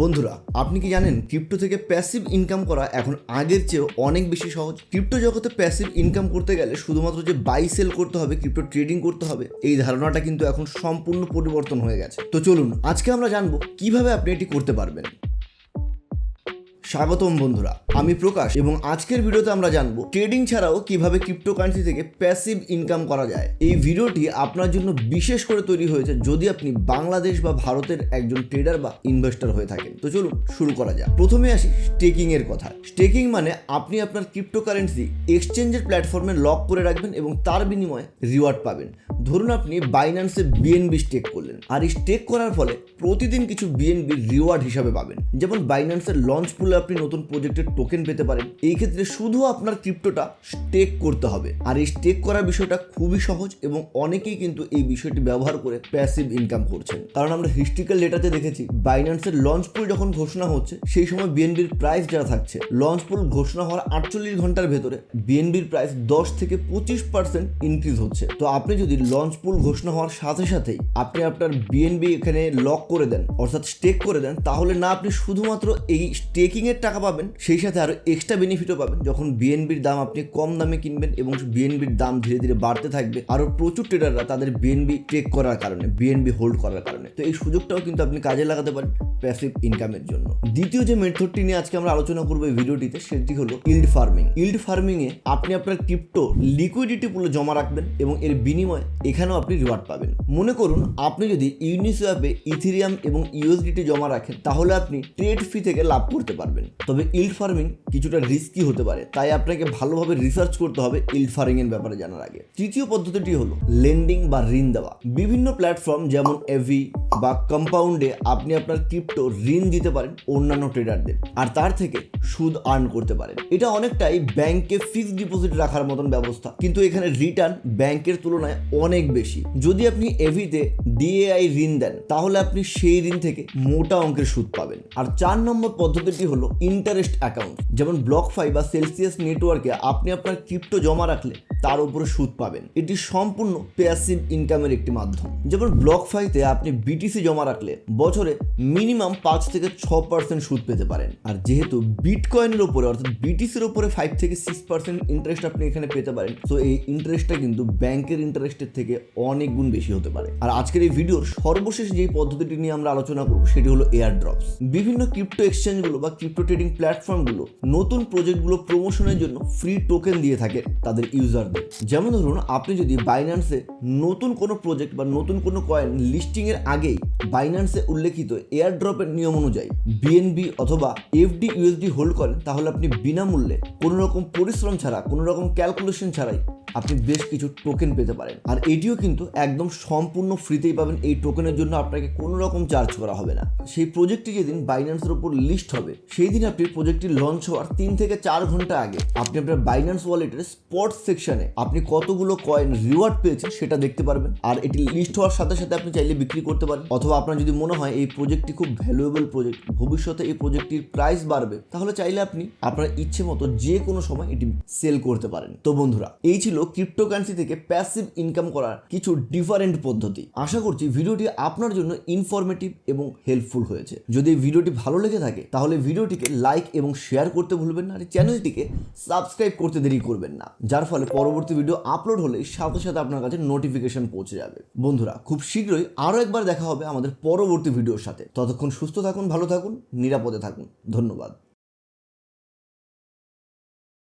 বন্ধুরা, আপনি কি জানেন ক্রিপ্টো থেকে প্যাসিভ ইনকাম করা এখন আগের চেয়েও অনেক বেশি সহজ? ক্রিপ্টো জগতে প্যাসিভ ইনকাম করতে গেলে শুধুমাত্র যে বাই সেল করতে হবে ক্রিপ্টো ট্রেডিং করতে হবে, এই ধারণাটা কিন্তু এখন সম্পূর্ণ পরিবর্তন হয়ে গেছে। তো চলুন, আজকে আমরা জানব কীভাবে আপনি এটি করতে পারবেন। স্বাগতম বন্ধুরা, আমি প্রকাশ এবং আজকের ভিডিওতে আমরা জানব ট্রেডিং ছাড়াও কীভাবে ক্রিপ্টোকারেন্সি থেকে প্যাসিভ ইনকাম করা যায়। এই ভিডিওটি আপনার জন্য বিশেষ করে তৈরি হয়েছে যদি আপনি বাংলাদেশ বা ভারতের একজন ট্রেডার বা ইনভেস্টর হয়ে থাকেন। তো চলুন শুরু করা যাক। প্রথমে আসি স্টেকিং এর কথা স্টেকিং মানে আপনি আপনার ক্রিপ্টোকারেন্সি এক্সচেঞ্জের প্ল্যাটফর্মে লক করে রাখবেন এবং তার বিনিময়ে রিওয়ার্ড পাবেন। ধরুন আপনি বাইন্যান্সে বিএনবি স্টেক করলেন। আর এই স্টেক করার ফলে প্রতিদিন কিছু বিএনবি রিওয়ার্ড হিসাবে পাবেন। যেমন বাইন্যান্সের লঞ্চ পুলে আপনি নতুন প্রজেক্টের টোকেন পেতে পারেন। এই ক্ষেত্রে শুধু আপনার ক্রিপ্টোটা স্টেক করতে হবে। আর এই স্টেক করার বিষয়টা খুবই সহজ এবং অনেকেই কিন্তু এই বিষয়টি ব্যবহার করে প্যাসিভ ইনকাম করছেন। কারণ আমরা হিস্ট্রিক্যাল ডেটাতে দেখেছি বাইন্যান্সের লঞ্চ পুল যখন ঘোষণা হচ্ছে, সেই সময় বিএনবির প্রাইস যা থাকছে লঞ্চ পুল ঘোষণা হওয়ার আটচল্লিশ ঘণ্টার ভেতরে বিএনবির প্রাইস দশ থেকে পঁচিশ পার্সেন্ট ইনক্রিজ হচ্ছে। তো আপনি যদি লঞ্চ পুল ঘোষণা হওয়ার সাথে সাথেই আপনি আপনার বিএনবি এখানে লক করে দেন, অর্থাৎ স্টেক করে দেন, তাহলে না আপনি শুধুমাত্র এই স্টেকিং এর টাকা পাবেন, সেই সাথে আরও এক্সট্রা বেনিফিটও পাবেন। যখন বিএনবির দাম আপনি কম দামে কিনবেন এবং বিএনবির দাম ধীরে ধীরে বাড়তে থাকবে, আরও প্রচুর ট্রেডাররা তাদের বিএনবি টেক করার কারণে বিএনবি হোল্ড করার কারণে। তো এই সুযোগটাও কিন্তু আপনি কাজে লাগাতে পারেন। প্যাসিভ ইনকামের জন্য। দ্বিতীয় যে মেথডটি নিয়ে আজকে আমরা আলোচনা করব এই ভিডিওটিতে, সেটি হলো ইল্ড ফার্মিং ইল্ড ফার্মিং এ আপনি আপনার ক্রিপ্টো লিকুইডিটি পুলে জমা রাখবেন এবং এর বিনিময়ে এখানেও আপনি রিওয়ার্ড পাবেন। মনে করুন, আপনি যদি ইউনিসোয়াপে ইথিরিয়াম এবং ইউএসডিটি জমা রাখেন, তাহলে আপনি ট্রেড ফি থেকে লাভ করতে পারবেন। তবে ইল্ড ফার্মিং কিছুটা রিস্কি হতে পারে, তাই আপনাকে ভালোভাবে রিসার্চ করতে হবে ইল্ড ফার্মিং এর ব্যাপারে জানার আগে। তৃতীয় পদ্ধতিটি হলো লেন্ডিং বা ঋণ দেওয়া। বিভিন্ন প্ল্যাটফর্ম যেমন এভি বা কম্পাউন্ডে আপনি আপনার ক্রিপ্টো ঋণ দিতে পারেন অন্যান্য ট্রেডারদের আর তার থেকে সুদ আর্ন করতে পারেন। এটা অনেকটাই ব্যাংকে ফিক্সড ডিপোজিট রাখার মতন ব্যবস্থা। কিন্তু এখানে রিটার্ন ব্যাংকের তুলনায় অনেক বেশি। যদি আপনি এভিতে ডিএআই ঋণ দেন, তাহলে আপনি সেই ঋণ থেকে মোটা অঙ্কের সুদ পাবেন। আর চার নম্বর পদ্ধতিটি হলো ইন্টারেস্ট অ্যাকাউন্ট যেমন ব্লক ফাই বা সেলসিয়াস নেটওয়ার্কে আপনি আপনার ক্রিপ্টো জমা রাখলে তার উপরে সুদ পাবেন। এটি সম্পূর্ণ প্যাসিভ ইনকামের একটি মাধ্যম। যেমন ব্লক ফাইতে আপনি বিটিসি জমা রাখলে বছরে মিনিমাম পাঁচ থেকে ছ পার্সেন্ট সুদ পেতে পারেন। আর যেহেতু বিটকয়েনের উপরে, অর্থাৎ বিটিসির উপরে ফাইভ থেকে সিক্স পার্সেন্ট ইন্টারেস্ট আপনি এখানে পেতে পারেন তো এই ইন্টারেস্টটা কিন্তু ব্যাংকের ইন্টারেস্টের থেকে অনেক গুণ বেশি হতে পারে। আর আজকের এই ভিডিওর সর্বশেষ যেই পদ্ধতিটি নিয়ে আমরা আলোচনা করব, সেটি হলো এয়ার ড্রপস বিভিন্ন ক্রিপ্টো এক্সচেঞ্জগুলো বা ক্রিপ্টো ট্রেডিং প্ল্যাটফর্মগুলো নতুন প্রজেক্টগুলো প্রমোশনের জন্য ফ্রি টোকেন দিয়ে থাকে তাদের ইউজারদের যেমন ধরুন, আপনি যদি বাইন্যান্সে নতুন কোনো প্রজেক্ট বা নতুন কোনো কয়েন লিস্টিংয়ের আগেই বাইন্যান্সে উল্লেখিত এয়ার ড্রপের নিয়ম অনুযায়ী বিএনবি অথবা এফডি ইউএসডি হোল্ড করেন, তাহলে আপনি বিনামূল্যে কোনো রকম পরিশ্রম ছাড়া, কোনো রকম ক্যালকুলেশন ছাড়াই আপনি বেশ কিছু টোকেন পেতে পারেন। আর এটিও কিন্তু একদম সম্পূর্ণ ফ্রিতেই পাবেন। এই টোকেনের জন্য আপনাকে কোনো রকম চার্জ করা হবে না। সেই প্রজেক্টটি যেদিন বাইন্যান্সের উপর লিস্ট হবে সেই দিন আপনি প্রজেক্টটি লঞ্চ হওয়ার তিন থেকে চার ঘণ্টা আগে আপনি আপনার বাইন্যান্স ওয়ালেটের স্পট সেকশনে আপনি কতগুলো কয়েন রিওয়ার্ড পেয়েছেন সেটা দেখতে পারবেন। আর এটি লিস্ট হওয়ার সাথে সাথে আপনি চাইলে বিক্রি করতে পারেন। অথবা আপনার যদি মনে হয় এই প্রজেক্টটি খুব ভ্যালুয়েবল প্রজেক্ট ভবিষ্যতে এই প্রজেক্টটির প্রাইস বাড়বে, তাহলে চাইলে আপনি আপনার ইচ্ছে মতো যে কোনো সময় এটি সেল করতে পারেন। তো বন্ধুরা, এই ছিল ক্রিপ্টোকারেন্সি থেকে প্যাসিভ ইনকাম করার কিছু ডিফারেন্ট পদ্ধতি। আশা করছি ভিডিওটি আপনার জন্য ইনফরমেটিভ এবং হেল্পফুল হয়েছে। যদি ভিডিওটি ভালো লেগে থাকে, তাহলে ভিডিওটিকে লাইক এবং শেয়ার করতে ভুলবেন না আর চ্যানেলটিকে সাবস্ক্রাইব করতে দেরি করবেন না, যার ফলে পরবর্তী ভিডিও আপলোড হলে সাথে সাথে আপনার কাছে নোটিফিকেশন পৌঁছে যাবে। বন্ধুরা, খুব শীঘ্রই আরও একবার দেখা হবে আমাদের পরবর্তী ভিডিওর সাথে। ততক্ষণ সুস্থ থাকুন, ভালো থাকুন, নিরাপদে থাকুন। ধন্যবাদ।